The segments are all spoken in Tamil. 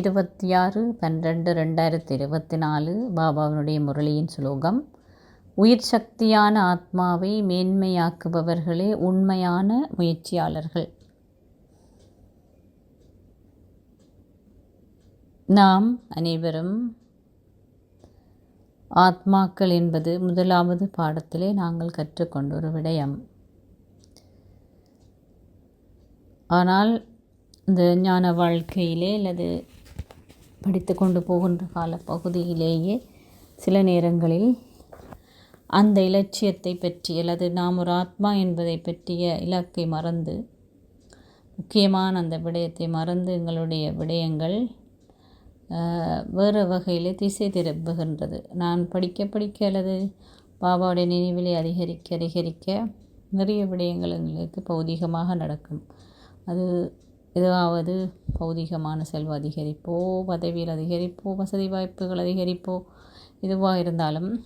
இருபத்தி ஆறு பன்னிரெண்டு ரெண்டாயிரத்தி இருபத்தி நாலு பாபாவினுடைய முரளியின் சுலோகம். உயிர் சக்தியான ஆத்மாவை மேன்மையாக்குபவர்களே உண்மையான முயற்சியாளர்கள். நாம் அனைவரும் ஆத்மாக்கள் என்பது முதலாவது பாடத்திலே நாங்கள் கற்றுக்கொண்ட ஒரு விடயம். ஆனால் இந்த ஞான வாழ்க்கையிலே அல்லது படித்து கொண்டு போகின்ற கால பகுதியிலேயே சில நேரங்களில் அந்த இலட்சியத்தை பற்றி அல்லது நாம் ஒரு ஆத்மா என்பதை பற்றிய இலக்கை மறந்து முக்கியமான அந்த விடயத்தை மறந்து எங்களுடைய விடயங்கள் வேறு வகையில் திசை திரும்புகின்றது நான் படிக்க படிக்க அல்லது பாபாவுடைய நினைவிலை அதிகரிக்க அதிகரிக்க நிறைய விடயங்கள் எங்களுக்கு பௌதிகமாக நடக்கும். அது எதாவது பௌதிகமான செல்வ அதிகரிப்போ பதவியில் அதிகரிப்போ வசதி வாய்ப்புகள் அதிகரிப்போ எதுவாக இருந்தாலும்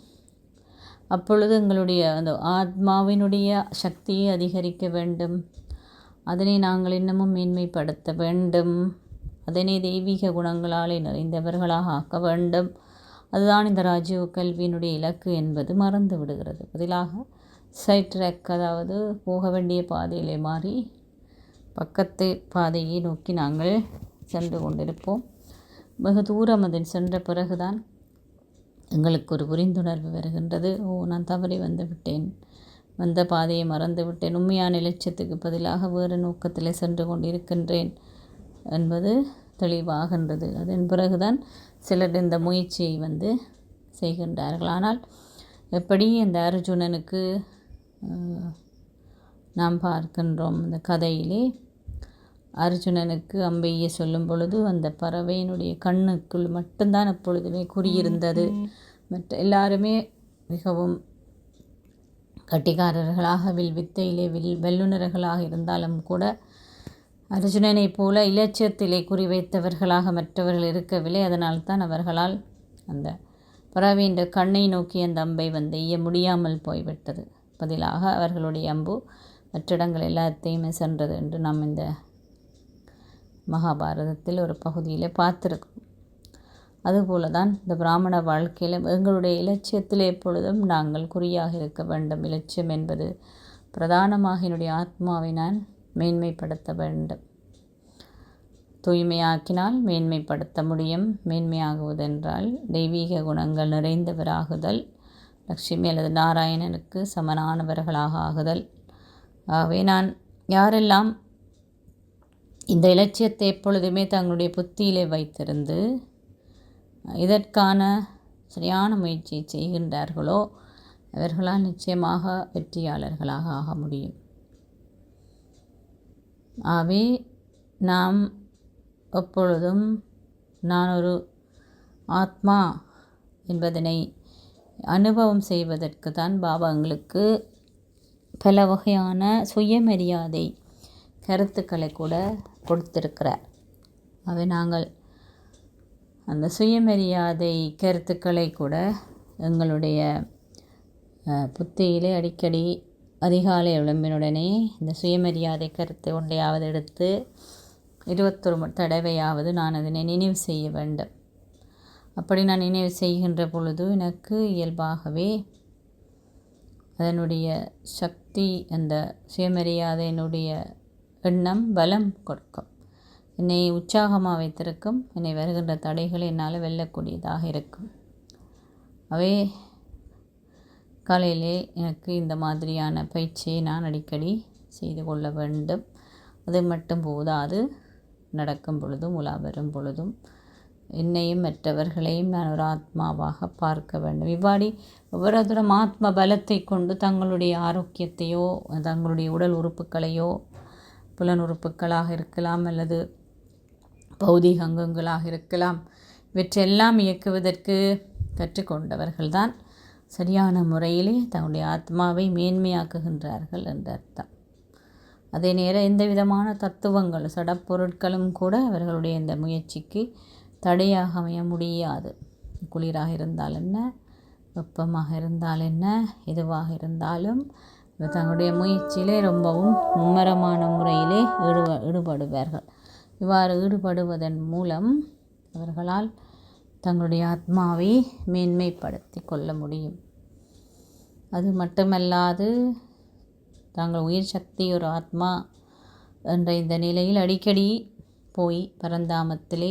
அப்பொழுது எங்களுடைய அந்த ஆத்மாவினுடைய சக்தியை அதிகரிக்க வேண்டும். அதனை நாங்கள் இன்னமும் மேன்மைப்படுத்த வேண்டும். அதனை தெய்வீக குணங்களாலே நிறைந்தவர்களாக ஆக்க வேண்டும். அதுதான் இந்த ராஜீவ் கல்வியினுடைய இலக்கு என்பது மறந்து விடுகிறது. பதிலாக சைட் ட்ராக் அதாவது போக வேண்டிய பாதையிலே மாறி பக்கத்து பாதையை நோக்கி நாங்கள் சென்று கொண்டிருப்போம். வெகு தூரம் அதில் சென்ற பிறகுதான் எங்களுக்கு ஒரு புரிந்துணர்வு வருகின்றது. ஓ நான் தவறி வந்து விட்டேன். வந்த பாதையை மறந்து விட்டேன். உண்மையான இலட்சியத்துக்கு பதிலாக வேறு நோக்கத்தில் சென்று கொண்டிருக்கின்றேன் என்பது தெளிவாகின்றது. அதன் பிறகுதான் சிலர் இந்த முயற்சியை வந்து செய்கின்றார்கள். ஆனால் எப்படி இந்த அர்ஜுனனுக்கு நாம் பார்க்கின்றோம். இந்த கதையிலே அர்ஜுனனுக்கு அம்பையை சொல்லும் பொழுது அந்த பறவையினுடைய கண்ணுக்குள் மட்டும்தான் எப்பொழுதுமே குறியிருந்தது மற்ற எல்லாருமே மிகவும் கட்டிக்காரர்களாக வில் வித்தையிலே வில் வெல்லுநர்களாக இருந்தாலும் கூட அர்ஜுனனைப் போல இலட்சியத்திலே குறிவைத்தவர்களாக மற்றவர்கள் இருக்கவில்லை. அதனால்தான் அவர்களால் அந்த பறவையின் கண்ணை நோக்கி அந்த அம்பை வந்து எய்ய முடியாமல் போய்விட்டது. பதிலாக அவர்களுடைய அம்பு மற்ற எல்லாத்தையுமே சென்றது என்று நாம் இந்த மகாபாரதத்தில் ஒரு பகுதியில் பார்த்துருக்கோம். அதுபோல தான் இந்த பிராமண வாழ்க்கையில் எங்களுடைய இலட்சியத்தில் எப்பொழுதும் நாங்கள் குறியாக இருக்க வேண்டும். இலட்சியம் என்பது பிரதானமாக என்னுடைய ஆத்மாவை நான் மேன்மைப்படுத்த வேண்டும். தூய்மையாக்கினால் மேன்மைப்படுத்த முடியும். மேன்மையாகுவதென்றால் தெய்வீக குணங்கள் நிறைந்தவராகுதல் லக்ஷ்மி அல்லது நாராயணனுக்கு சமனானவர்களாக ஆகுதல் ஆகவே நான் யாரெல்லாம் இந்த இலட்சியத்தை எப்பொழுதுமே தங்களுடைய புத்தியிலே வைத்திருந்து இதற்கான சரியான முயற்சியை செய்கின்றார்களோ அவர்களால் நிச்சயமாக வெற்றியாளர்களாக ஆக முடியும். ஆகவே நாம் எப்பொழுதும் நான் ஒரு ஆத்மா என்பதனை அனுபவம் செய்வதற்கு தான் பாபா எங்களுக்கு பல வகையான சுயமரியாதை கருத்துக்களை கூட கொடுத்திருக்கிறார். அவை நாங்கள் அந்த சுயமரியாதை கருத்துக்களை கூட எங்களுடைய புத்தியிலே அடிக்கடி அதிகாலை எழும்பினுடனே இந்த சுயமரியாதை கருத்தை ஒன்றையாவது எடுத்து இருபத்தொரு தடவையாவது நான் அதனை நினைவு செய்ய வேண்டும். அப்படி நான் நினைவு செய்கின்ற பொழுது எனக்கு இயல்பாகவே அதனுடைய சக்தி அந்த சுயமரியாதையினுடைய எண்ணம் பலம் கொடுக்கும். என்னை உற்சாகமாக வைத்திருக்கும் என்னை வருகின்ற தடைகளை என்னால் வெல்லக்கூடியதாக இருக்கும். அவே காலையிலே எனக்கு இந்த மாதிரியான பயிற்சியை நான் அடிக்கடி செய்து கொள்ள வேண்டும். அது மட்டும் போதாது நடக்கும் பொழுதும் உலா வரும் பொழுதும் என்னையும் மற்றவர்களையும் நான் ஒரு ஆத்மாவாக பார்க்க வேண்டும். இவ்வாடி ஒவ்வொருத்தரும் ஆத்ம பலத்தை கொண்டு தங்களுடைய ஆரோக்கியத்தையோ தங்களுடைய உடல் உறுப்புகளையோ புலன் உறுப்புகளாக இருக்கலாம் அல்லது பௌதிக அங்கங்களாக இருக்கலாம் இவற்றெல்லாம் இயக்குவதற்கு கற்றுக்கொண்டவர்கள்தான் சரியான முறையிலே தங்களுடைய ஆத்மாவை மேன்மையாக்குகின்றார்கள் என்ற அர்த்தம். அதே நேரம் எந்த விதமான தத்துவங்கள் சடப்பொருட்களும் கூட அவர்களுடைய இந்த முயற்சிக்கு தடையாக அமைய முடியாது. குளிராக இருந்தால் என்ன? வெப்பமாக இருந்தால் என்ன? எதுவாக இருந்தாலும் தங்களுடைய முயற்சியிலே ரொம்பவும் மும்மரமான முறையிலே ஈடுப ஈடுபடுவார்கள். இவ்வாறு ஈடுபடுவதன் மூலம் அவர்களால் தங்களுடைய ஆத்மாவை மேன்மைப்படுத்தி கொள்ள முடியும். அது மட்டுமல்லாது தாங்கள் உயிர் சக்தி ஒரு ஆத்மா என்ற இந்த நிலையில் அடிக்கடி போய் பரந்தாமத்திலே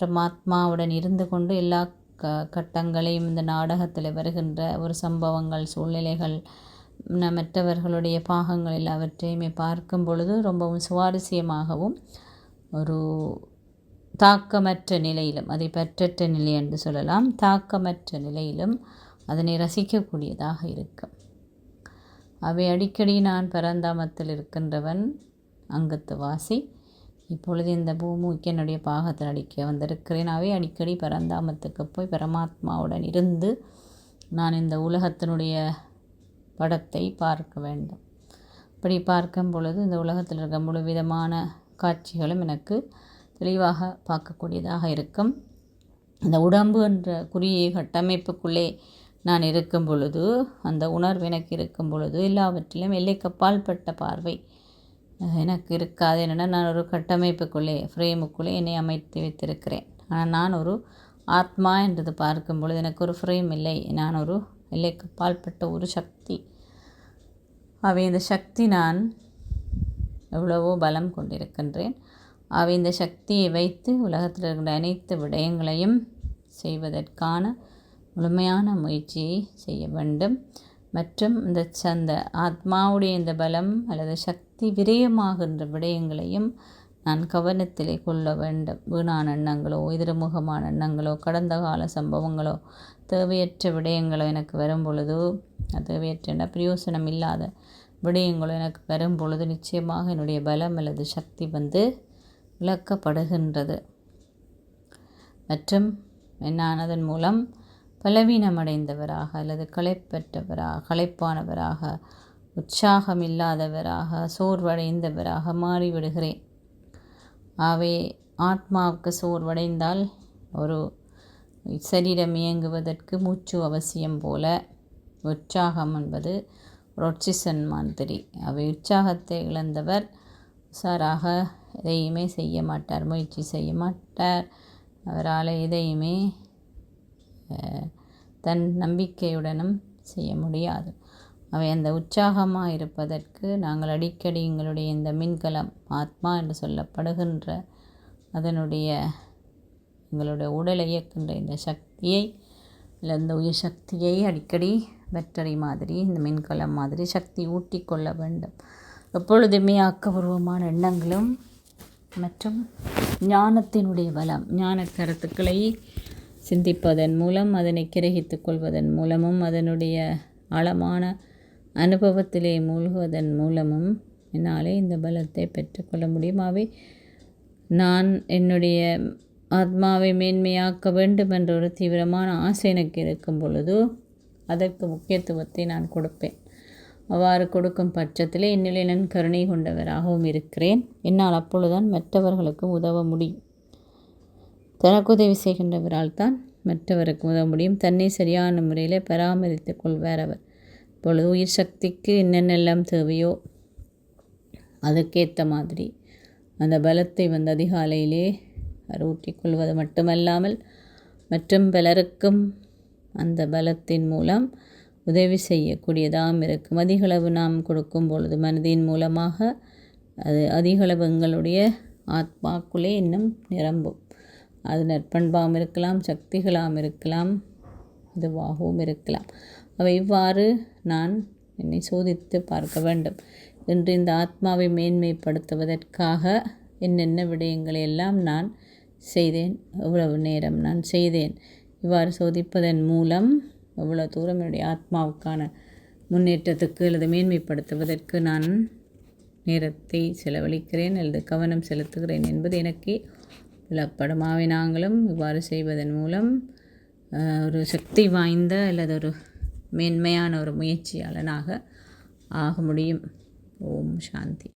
பரமாத்மாவுடன் இருந்து கொண்டு எல்லா க கட்டங்களையும் இந்த நாடகத்தில் வருகின்ற ஒரு சம்பவங்கள் சூழ்நிலைகள் மற்றவர்களுடைய பாகங்கள் எல்லாவற்றையுமே பார்க்கும் பொழுது ரொம்பவும் சுவாரஸ்யமாகவும் ஒரு தாக்கமற்ற நிலையிலும் அதை பற்றற்ற நிலை என்று சொல்லலாம் தாக்கமற்ற நிலையிலும் அதனை ரசிக்கக்கூடியதாக இருக்கும். அவை அடிக்கடி நான் பரந்தாமத்தில் இருக்கின்றவன் அங்கத்து வாசி இப்பொழுது இந்த பூமிக்கு என்னுடைய பாகத்தில் அடிக்க வந்திருக்கிறேன். அவை அடிக்கடி பரந்தாமத்துக்கு போய் பரமாத்மாவுடன் இருந்து நான் இந்த உலகத்தினுடைய படத்தை பார்க்க வேண்டும். இப்படி பார்க்கும் பொழுது இந்த உலகத்தில் இருக்க முழு விதமான காட்சிகளும் எனக்கு தெளிவாக பார்க்கக்கூடியதாக இருக்கும். அந்த உடம்பு என்ற குறுகிய கட்டமைப்புக்குள்ளே நான் இருக்கும் பொழுது அந்த உணர்வு எனக்கு இருக்கும் பொழுது எல்லாவற்றிலும் எல்லைக்கப்பால் பட்ட பார்வை எனக்கு இருக்காது என்னென்னா நான் ஒரு கட்டமைப்புக்குள்ளே ஃப்ரேமுக்குள்ளே என்னை அமைத்து வைத்திருக்கிறேன். ஆனால் நான் ஒரு ஆத்மா என்றது பார்க்கும் பொழுது எனக்கு ஒரு ஃப்ரேம் இல்லை. நான் ஒரு எல்லைக்கு பால்பட்ட ஒரு சக்தி. அவை இந்த சக்தி நான் எவ்வளவோ பலம் கொண்டிருக்கின்றேன். அவை இந்த சக்தியை வைத்து உலகத்தில் இருக்கிற அனைத்து விடயங்களையும் செய்வதற்கான முழுமையான முயற்சியை செய்ய வேண்டும். மற்றும் இந்த சந்த ஆத்மாவுடைய இந்த பலம் அல்லது சக்தி சக்தி விரயமாகின்ற விடயங்களையும் நான் கவனத்திலே கொள்ள வேண்டும். வீணான எண்ணங்களோ எதிர்முகமான எண்ணங்களோ கடந்த கால சம்பவங்களோ தேவையற்ற விடயங்களோ எனக்கு வரும் பொழுது தேவையற்ற பிரயோசனம் இல்லாத விடயங்களோ எனக்கு வரும் பொழுது நிச்சயமாக என்னுடைய பலம் அல்லது சக்தி வந்து இழக்கப்படுகின்றது மற்றும் நான் அதன் மூலம் பலவீனமடைந்தவராக அல்லது களைப்பற்றவராக களைப்பானவராக உற்சாகம் இல்லாதவராக சோர்வடைந்தவராக மாறிவிடுகிறேன். ஆகவே ஆத்மாவுக்கு சோர்வடைந்தால் ஒரு சரீரம் இயங்குவதற்கு மூச்சு அவசியம் போல உற்சாகம் என்பது ஒரு ஒட்சிசன் மாதிரி. அவை உற்சாகத்தை இழந்தவர் உஷாராக எதையுமே செய்ய மாட்டார் முயற்சி செய்ய மாட்டார். அவரால் எதையுமே தன் நம்பிக்கையுடனும் செய்ய முடியாது. அவை அந்த உற்சாகமாக இருப்பதற்கு நாங்கள் அடிக்கடி எங்களுடைய இந்த மின்கலம் ஆத்மா என்று சொல்லப்படுகின்ற அதனுடைய எங்களுடைய உடலை இயக்கின்ற இந்த சக்தியை இல்லை இந்த உயிர் சக்தியை அடிக்கடி பேட்டரி மாதிரி இந்த மின்கலம் மாதிரி சக்தி ஊட்டி கொள்ள வேண்டும். எப்பொழுதுமே ஆக்கபூர்வமான எண்ணங்களும் மற்றும் ஞானத்தினுடைய பலம் ஞான கருத்துக்களை சிந்திப்பதன் மூலம் அதனை கிரகித்துக் கொள்வதன் மூலமும் அதனுடைய ஆழமான அனுபவத்திலே மூழ்குவதன் மூலமும் என்னாலே இந்த பலத்தை பெற்றுக்கொள்ள முடியுமாவே அவை நான் என்னுடைய ஆத்மாவை மேன்மையாக்க வேண்டும் என்ற ஒரு தீவிரமான ஆசை எனக்கு இருக்கும் பொழுது அதற்கு முக்கியத்துவத்தை நான் கொடுப்பேன். அவ்வாறு கொடுக்கும் பட்சத்தில் என்னிலே நான் கருணை கொண்டவராகவும் இருக்கிறேன். என்னால் அப்பொழுதுதான் மற்றவர்களுக்கும் உதவ முடியும். தனக்கு உதவி செய்கின்றவரால் தான் மற்றவருக்கு உதவ முடியும். தன்னை சரியான முறையில் பராமரித்து கொள்வார் அவர். இப்பொழுது உயிர் சக்திக்கு என்னென்னெல்லாம் தேவையோ அதுக்கேற்ற மாதிரி அந்த பலத்தை வந்து அதிகாலையிலே அவர் ஊற்றிக்கொள்வது மட்டுமல்லாமல் மற்றும் பலருக்கும் அந்த பலத்தின் மூலம் உதவி செய்யக்கூடியதாகவும் இருக்கும். அதிகளவு நாம் கொடுக்கும் பொழுது மனதின் மூலமாக அது அதிகளவு எங்களுடைய ஆத்மாக்குள்ளே இன்னும் நிரம்பும். அது நற்பண்பாகவும் இருக்கலாம் சக்திகளாகவும் இருக்கலாம். இதுவாகவும் இருக்கலாம். அவை இவ்வாறு நான் என்னை சோதித்து பார்க்க வேண்டும். என்று இந்த ஆத்மாவை மேன்மைப்படுத்துவதற்காக என்னென்ன விடயங்களை எல்லாம் நான் செய்தேன் எவ்வளவு நேரம் நான் செய்தேன் இவ்வாறு சோதிப்பதன் மூலம் எவ்வளோ தூரம் என்னுடைய ஆத்மாவுக்கான முன்னேற்றத்துக்கு அல்லது மேன்மைப்படுத்துவதற்கு நான் நேரத்தை செலவழிக்கிறேன் அல்லது கவனம் செலுத்துகிறேன் என்பது எனக்கே புலப்படும் நாங்களும் இவ்வாறு செய்வதன் மூலம் ஒரு சக்தி வாய்ந்த அல்லது ஒரு மேன்மையான ஒரு முயற்சியாளனாக ஆக முடியும். ஓம் சாந்தி.